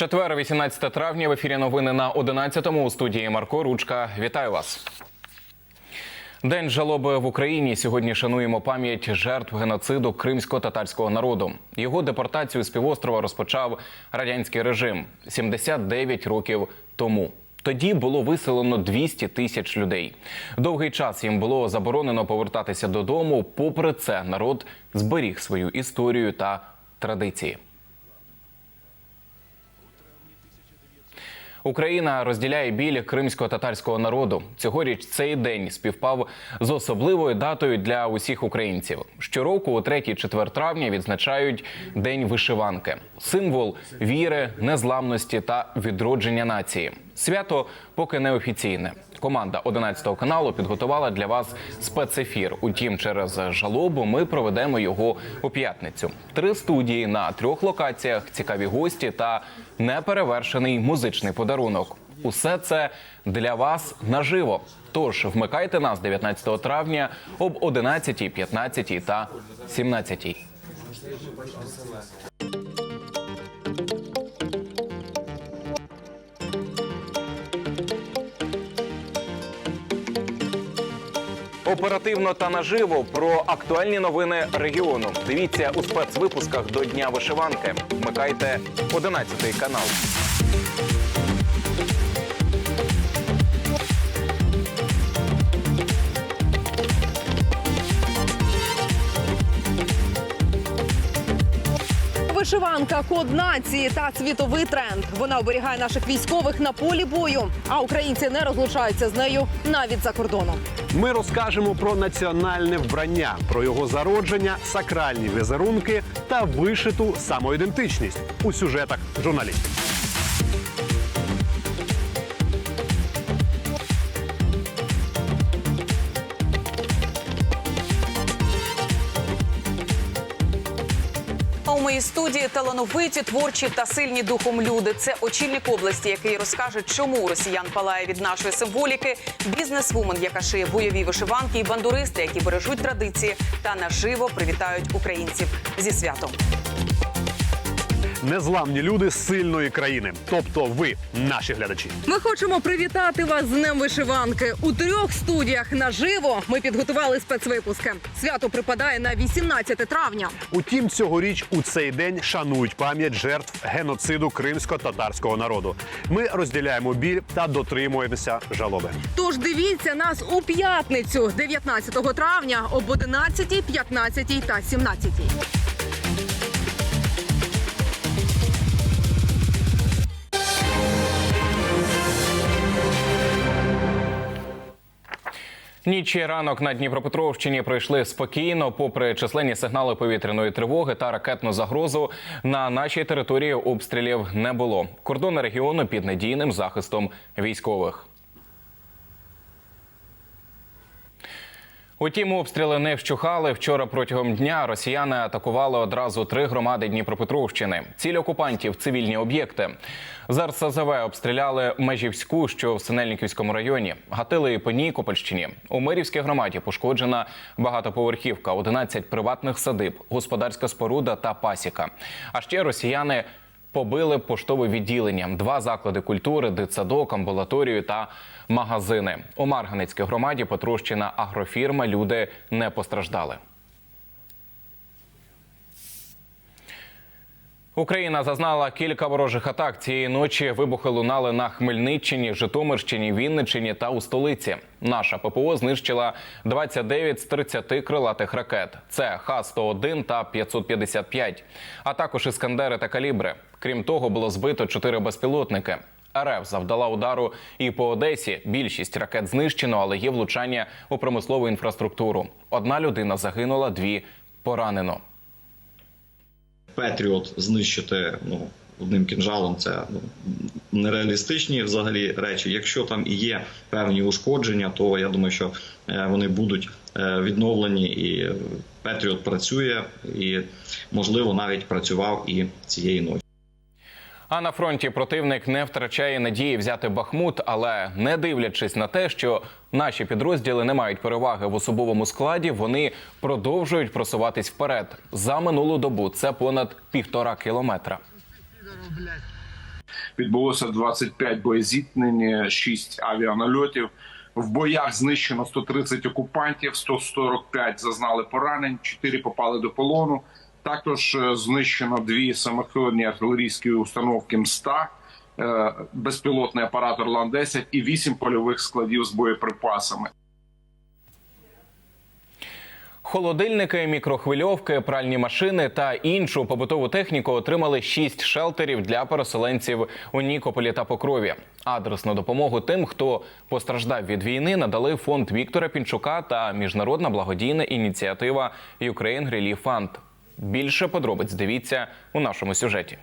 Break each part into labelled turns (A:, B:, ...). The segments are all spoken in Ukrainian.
A: Четвер, 18 травня. В ефірі новини на 11-му у студії Марко Ручка. Вітаю вас. День жалоби в Україні. Сьогодні шануємо пам'ять жертв геноциду кримсько-татарського народу. Його депортацію з півострова розпочав радянський режим 79 років тому. Тоді було виселено 200 тисяч людей. Довгий час їм було заборонено повертатися додому. Попри це, народ зберіг свою історію та традиції. Україна розділяє біль кримсько-татарського народу. Цьогоріч цей день співпав з особливою датою для усіх українців. Щороку, у 3-4 травня, відзначають День вишиванки, символ віри, незламності та відродження нації. Свято поки не офіційне. Команда 11 каналу підготувала для вас спецефір. Утім, через жалобу ми проведемо його у п'ятницю. Три студії на трьох локаціях, цікаві гості та неперевершений музичний подарунок. Усе це для вас наживо. Тож вмикайте нас 19 травня об 11, 15 та 17. Оперативно та наживо про актуальні новини регіону. Дивіться у спецвипусках до Дня вишиванки. Вмикайте 11 канал.
B: Вишиванка, код нації та світовий тренд. Вона оберігає наших військових на полі бою. А українці не розлучаються з нею навіть за кордоном.
C: Ми розкажемо про національне вбрання, про його зародження, сакральні візерунки та вишиту самоідентичність у сюжетах журналістів.
D: Моїй студії талановиті, творчі та сильні духом люди. Це очільник області, який розкаже, чому росіян палає від нашої символіки, бізнесвумен, яка шиє бойові вишиванки, і бандуристи, які бережуть традиції та наживо привітають українців зі святом.
C: Незламні люди сильної країни, тобто ви, наші глядачі.
B: Ми хочемо привітати вас з Днем вишиванки. У трьох студіях наживо ми підготували спецвипуски. Свято припадає на 18 травня.
C: Утім, цьогоріч у цей день шанують пам'ять жертв геноциду кримсько-татарського народу. Ми розділяємо біль та дотримуємося жалоби.
B: Тож дивіться нас у п'ятницю, 19 травня, об 11, 15 та 17.
A: Ніч і ранок на Дніпропетровщині пройшли спокійно, попри численні сигнали повітряної тривоги та ракетну загрозу. На нашій території обстрілів не було. Кордони регіону під надійним захистом військових. Утім, обстріли не вщухали. Вчора протягом дня росіяни атакували одразу три громади Дніпропетровщини. Ціль окупантів цивільні об'єкти. З обстріляли Межівську, що в Синельниківському районі, гатили і по Нікопольщині. У Мирівській громаді пошкоджена багатоповерхівка, 11 приватних садиб, господарська споруда та пасіка. А ще росіяни Побили поштове відділення, два заклади культури, дитсадок, амбулаторію та магазини. У Марганецькій громаді Петрущина агрофірма. Люди не постраждали. Україна зазнала кілька ворожих атак. Цієї ночі вибухи лунали на Хмельниччині, Житомирщині, Вінниччині та у столиці. Наша ППО знищила 29 з 30 крилатих ракет. Це Х-101 та 555, а також іскандери та калібри. Крім того, було збито 4 безпілотники. РФ завдала удару і по Одесі. Більшість ракет знищено, але є влучання у промислову інфраструктуру. Одна людина загинула, дві поранено.
E: Петріот знищити ну, одним кінжалом це ну, нереалістичні взагалі речі. Якщо там і є певні ушкодження, то я думаю, що е, вони будуть е, відновлені, і Петріот працює, і можливо навіть працював і цієї ночі.
A: А на фронті противник не втрачає надії взяти Бахмут, але не дивлячись на те, що наші підрозділи не мають переваги в особовому складі, вони продовжують просуватись вперед. За минулу добу це понад півтора кілометра.
F: відбулося 25 боєзіткнень, 6 авіанальотів. В боях знищено 130 окупантів, 145 зазнали поранень, 4 попали до полону. Також е, знищено дві самоходні артилерійські установки МСТА, е, безпілотний апарат Орлан-10 і 8 польових складів з боєприпасами.
A: Холодильники, мікрохвильовки, пральні машини та іншу побутову техніку отримали шість шелтерів для переселенців у Нікополі та Покрові. Адресну допомогу тим, хто постраждав від війни, надали фонд Віктора Пінчука та міжнародна благодійна ініціатива Ukraine Relief Fund. Більше подробиць дивіться у нашому сюжеті.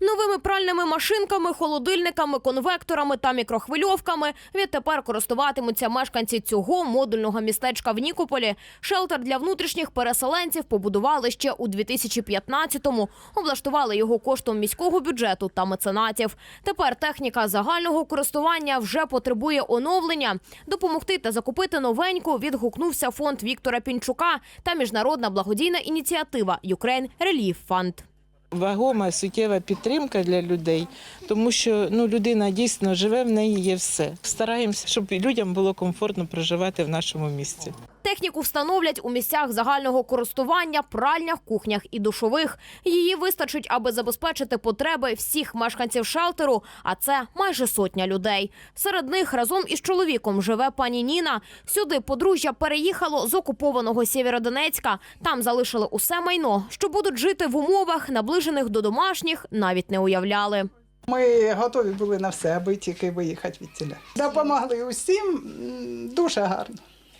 B: Новими пральними машинками, холодильниками, конвекторами та мікрохвильовками відтепер користуватимуться мешканці цього модульного містечка в Нікополі. Шелтер для внутрішніх переселенців побудували ще у 2015-му. Облаштували його коштом міського бюджету та меценатів. Тепер техніка загального користування вже потребує оновлення. Допомогти та закупити новеньку відгукнувся фонд Віктора Пінчука та міжнародна благодійна ініціатива Ukraine Relief Fund.
G: Вагома суттєва підтримка для людей, тому що ну людина дійсно живе, в неї є все. Стараємося, щоб людям було комфортно проживати в нашому місті.
B: Техніку встановлять у місцях загального користування, пральнях, кухнях і душових. Її вистачить, аби забезпечити потреби всіх мешканців шелтеру, а це майже сотня людей. Серед них разом із чоловіком живе пані Ніна. Сюди подружжя переїхало з окупованого Сєвєродонецька. Там залишили усе майно, що будуть жити в умовах, наближених до домашніх, навіть не уявляли.
H: Ми готові були на все, аби тільки виїхати від тіля. Допомогли усім дуже гарно.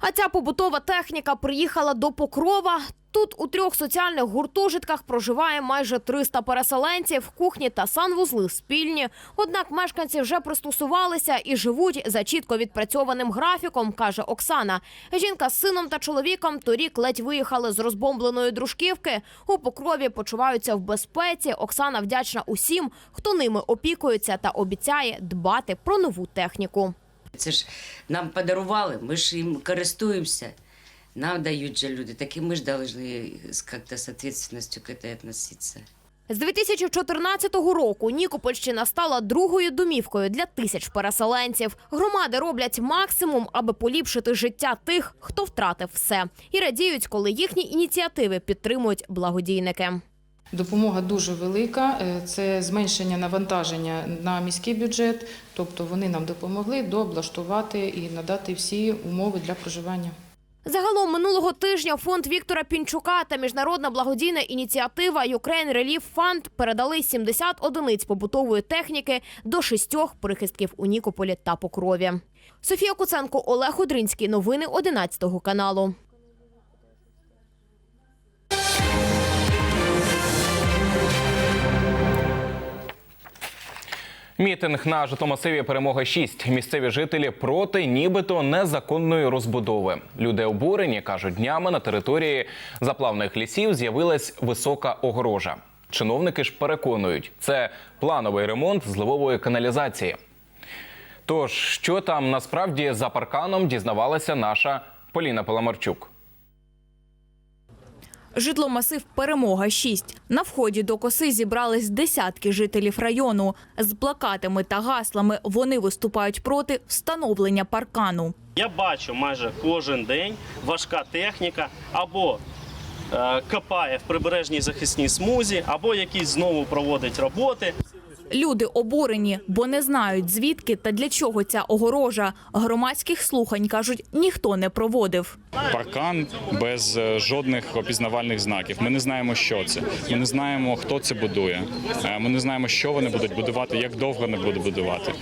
B: А ця побутова техніка приїхала до Покрова. Тут у трьох соціальних гуртожитках проживає майже 300 переселенців, кухні та санвузли спільні. Однак мешканці вже пристосувалися і живуть за чітко відпрацьованим графіком, каже Оксана. Жінка з сином та чоловіком торік ледь виїхали з розбомбленої дружківки. У Покрові почуваються в безпеці. Оксана вдячна усім, хто ними опікується та обіцяє дбати про нову техніку.
I: Це ж нам подарували, ми ж їм користуємося. Нам дають же люди, так і ми ж повинні як-то з відповідальністю к этому относиться.
B: З 2014 року Нікопольщина стала другою домівкою для тисяч переселенців. Громади роблять максимум, аби поліпшити життя тих, хто втратив все, і радіють, коли їхні ініціативи підтримують благодійники.
J: Допомога дуже велика. Е, Це зменшення навантаження на міський бюджет. Тобто вони нам допомогли дооблаштувати і надати всі умови для проживання.
B: Загалом минулого тижня фонд Віктора Пінчука та міжнародна благодійна ініціатива Ukraine Relief Fund передали 70 одиниць побутової техніки до шістьох прихистків у Нікополі та Покрові. Софія Куценко, Олег Одринський. Новини 11 каналу.
A: Мітинг на житломасиві Перемога 6 Місцеві жителі проти нібито незаконної розбудови. Люди обурені кажуть, днями на території заплавних лісів з'явилась висока огорожа. Чиновники ж переконують, це плановий ремонт зливової каналізації. Тож, що там насправді за парканом дізнавалася наша Поліна Паламарчук.
K: Житломасив Перемога 6 На вході до коси зібрались десятки жителів району. З плакатами та гаслами вони виступають проти встановлення паркану.
L: Я бачу майже кожен день важка техніка або е, копає в прибережній захисній смузі, або якісь знову проводить роботи.
K: Люди обурені, бо не знають звідки та для чого ця огорожа. Громадських слухань кажуть, ніхто не проводив.
M: Паркан без е, жодних опізнавальних знаків. Ми не знаємо, що це. Ми не знаємо, хто це будує. Е, Ми не знаємо, що вони будуть будувати, як довго вони будуть будувати.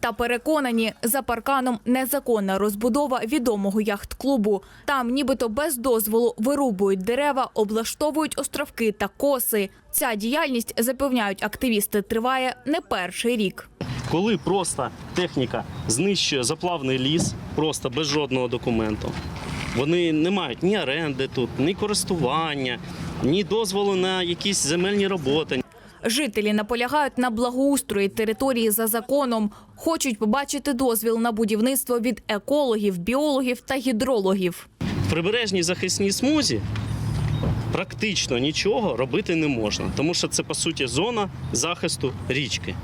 K: Та переконані, за парканом незаконна розбудова відомого яхт-клубу. Там, нібито без дозволу, вирубують дерева, облаштовують островки та коси. Ця діяльність, запевняють активісти, триває не перший рік.
L: Коли просто техніка знищує заплавний ліс, просто без жодного документу. Вони не мають ні оренди тут, ні користування, ні дозволу на якісь земельні роботи.
K: Жителі наполягають на благоустрої території за законом. Хочуть побачити дозвіл на будівництво від екологів, біологів та гідрологів.
L: В прибережній захисній смузі практично нічого робити не можна, тому що це по суті зона захисту річки.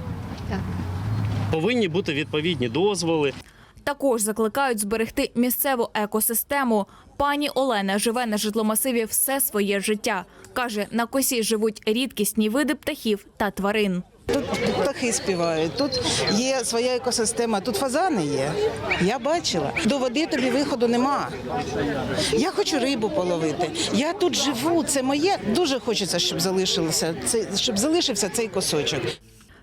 L: Повинні бути відповідні дозволи.
K: Також закликають зберегти місцеву екосистему. Пані Олена живе на житломасиві все своє життя. Каже, на косі живуть рідкісні види птахів та тварин.
G: Тут птахи співають, тут є своя екосистема, тут фазани є. Я бачила. До води тобі виходу нема. Я хочу рибу половити. Я тут живу, це моє. Дуже хочеться, щоб залишилося щоб залишився цей кусочок.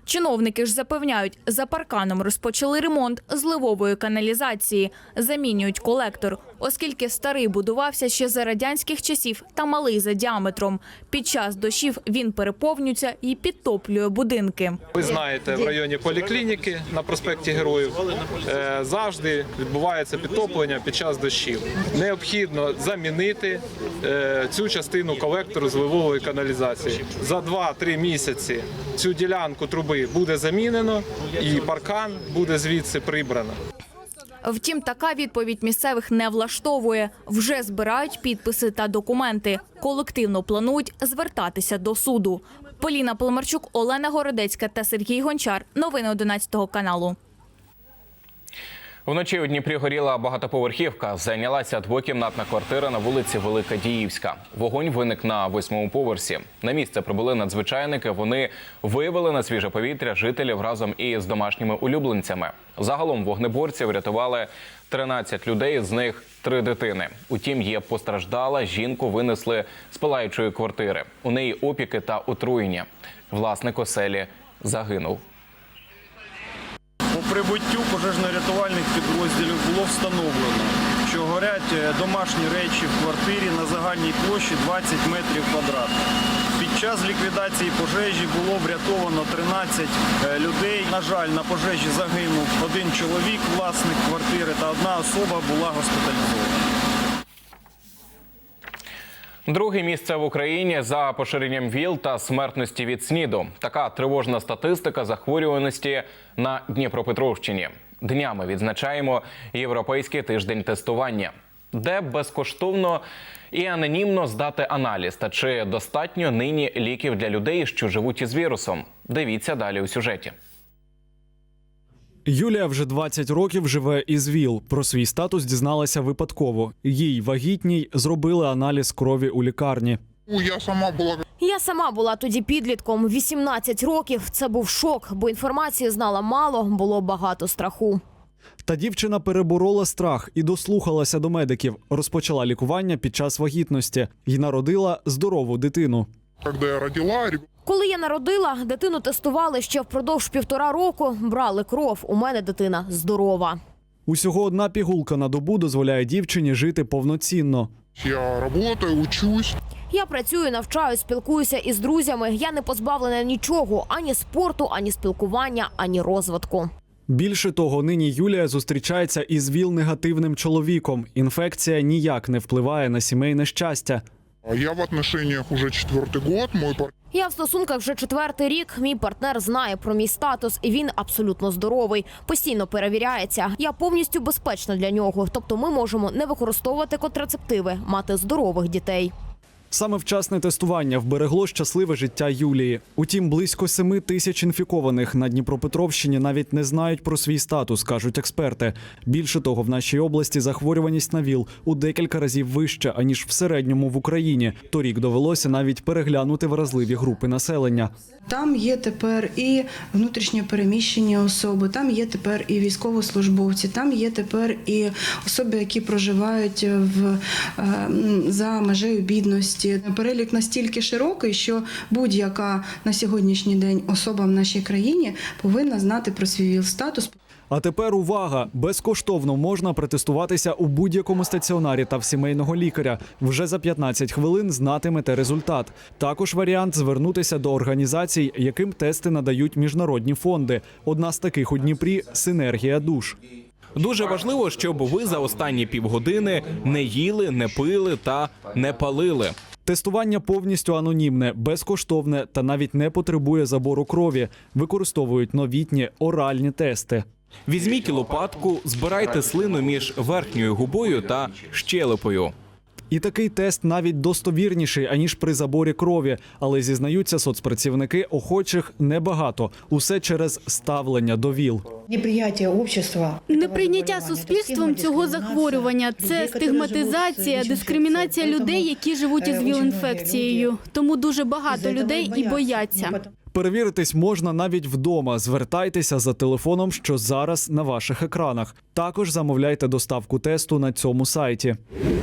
K: Чиновники ж запевняють, за парканом розпочали ремонт зливової каналізації, замінюють колектор, оскільки старий будувався ще за радянських часів та малий за діаметром. Під час дощів він переповнюється і підтоплює будинки.
N: Ви знаєте, в районі поліклініки на проспекті Героїв е, завжди відбувається підтоплення під час дощів. Необхідно замінити е, цю частину колектору зливової каналізації. За 2-3 місяці цю ділянку труби буде замінено і паркан буде звідси прибрано.
K: Втім, така відповідь місцевих не влаштовує. Вже збирають підписи та документи. Колективно планують звертатися до суду. Поліна Полмарчук, Олена Городецька та Сергій Гончар. Новини 11 каналу.
A: Вночі у Дніпрі горіла багатоповерхівка. Зайнялася двокімнатна квартира на вулиці Велика Діївська. Вогонь виник на восьмому поверсі. На місце прибули надзвичайники. Вони виявили на свіже повітря жителів разом із домашніми улюбленцями. Загалом вогнеборці врятували 13 людей, з них три дитини. Утім, є постраждала. Жінку винесли з палаючої квартири. У неї опіки та отруєння. Власник оселі загинув.
O: Прибуттю пожежно-рятувальних підрозділів було встановлено, що горять е, домашні речі в квартирі на загальній площі 20 метрів квадратних. Під час ліквідації пожежі було врятовано 13 е, людей. На жаль, на пожежі загинув один чоловік, власник квартири, та одна особа була госпіталізована.
A: Друге місце в Україні за поширенням ВІЛ та смертності від СНІДу. Така тривожна статистика захворюваності на Дніпропетровщині. Днями відзначаємо європейський тиждень тестування, де безкоштовно і анонімно здати аналіз. Та чи достатньо нині ліків для людей, що живуть із вірусом? Дивіться далі у сюжеті.
P: Юлія вже 20 років живе із ВІЛ. Про свій статус дізналася випадково. Їй вагітній зробили аналіз крові у лікарні.
Q: Я сама була
B: Я сама була тоді підлітком. 18 років. Це був шок, бо інформації знала мало, було багато страху.
P: Та дівчина переборола страх і дослухалася до медиків. Розпочала лікування під час вагітності і народила здорову дитину.
Q: Коли я родила,
B: Коли я народила, дитину тестували ще впродовж півтора року. Брали кров. У мене дитина здорова.
P: Усього одна пігулка на добу дозволяє дівчині жити повноцінно.
Q: я работаю, учусь.
B: Я працюю, навчаю, спілкуюся із друзями. Я не позбавлена нічого ані спорту, ані спілкування, ані розвитку.
P: Більше того, нині Юлія зустрічається із ВІЛ-негативним чоловіком. Інфекція ніяк не впливає на сімейне щастя.
Q: Я в отношениях уже четвертый год. Мой пар-
B: Я в стосунках вже четвертий рік. Мій партнер знає про мій статус, і він абсолютно здоровий. Постійно перевіряється. Я повністю безпечна для нього. Тобто, ми можемо не використовувати контрацептиви, мати здорових дітей.
P: Саме вчасне тестування вберегло щасливе життя Юлії. Утім, близько семи тисяч інфікованих на Дніпропетровщині навіть не знають про свій статус, кажуть експерти. Більше того, в нашій області захворюваність на ВІЛ у декілька разів вища аніж в середньому в Україні. Торік довелося навіть переглянути вразливі групи населення.
R: Там є тепер і внутрішньо переміщені особи, там є тепер і військовослужбовці, там є тепер і особи, які проживають в е, за межею бідності. Перелік настільки широкий, що будь-яка на сьогоднішній день особа в нашій країні повинна знати про свій ВІЛ-статус.
P: А тепер увага! Безкоштовно можна протестуватися у будь-якому стаціонарі та в сімейного лікаря. Вже за 15 хвилин знатимете результат. Також варіант звернутися до організацій, яким тести надають міжнародні фонди. Одна з таких у Дніпрі синергія душ.
S: Дуже важливо, щоб ви за останні півгодини не їли, не пили та не палили.
P: Тестування повністю анонімне, безкоштовне та навіть не потребує забору крові. Використовують новітні оральні тести.
S: Візьміть лопатку, збирайте слину між верхньою губою та щелепою.
P: І такий тест навіть достовірніший аніж при заборі крові, але зізнаються соцпрацівники охочих небагато. Усе через ставлення до ВІЛ.
T: Неприяття общества.
U: Неприйняття суспільством цього захворювання це стигматизація, дискримінація людей, які живуть із ВІЛ-інфекцією. Тому дуже багато людей і бояться.
P: Перевіритись можна навіть вдома. Звертайтеся за телефоном, що зараз на ваших екранах. Також замовляйте доставку тесту на цьому сайті.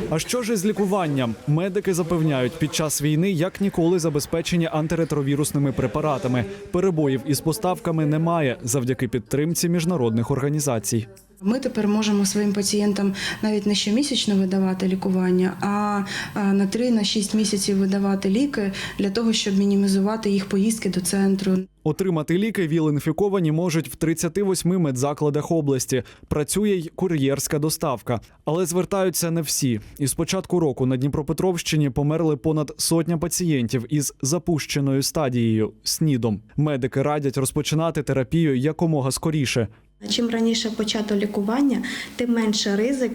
P: А що ж із лікуванням? Медики запевняють, під час війни як ніколи забезпечені антиретровірусними препаратами. Перебоїв із поставками немає завдяки підтримці міжнародних організацій.
R: Ми тепер можемо своїм пацієнтам навіть не щомісячно видавати лікування, а на 3-6 місяців видавати ліки для того, щоб мінімізувати їх поїздки до центру.
P: Отримати ліки ВІЛ-інфіковані можуть в 38 медзакладах області. Працює й кур'єрська доставка. Але звертаються не всі. І з початку року на Дніпропетровщині померли понад сотня пацієнтів із запущеною стадією СНІДом. Медики радять розпочинати терапію якомога скоріше.
V: Чим раніше почато лікування, тим менше ризик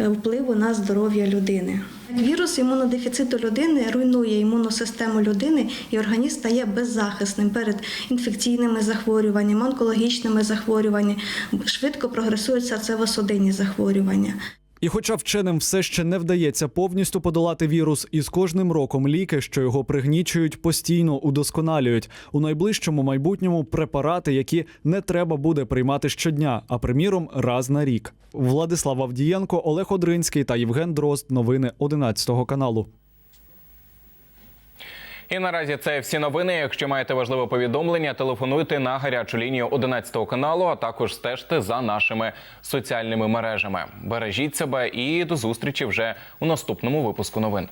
V: е, впливу на здоров'я людини. Вірус імунодефіциту людини руйнує імунну систему людини, і організм стає беззахисним перед інфекційними захворюваннями, онкологічними захворюваннями, швидко прогресують серцево-судинні захворювання.
P: І хоча вченим все ще не вдається повністю подолати вірус, і з кожним роком ліки, що його пригнічують, постійно удосконалюють. У найближчому майбутньому препарати, які не треба буде приймати щодня, а приміром раз на рік. Владислав Авдієнко, Олег Одринський та Євген Дрозд. Новини 11 каналу.
A: І наразі це всі новини. Якщо маєте важливе повідомлення, телефонуйте на гарячу лінію 11 каналу, а також стежте за нашими соціальними мережами. Бережіть себе і до зустрічі вже у наступному випуску новин.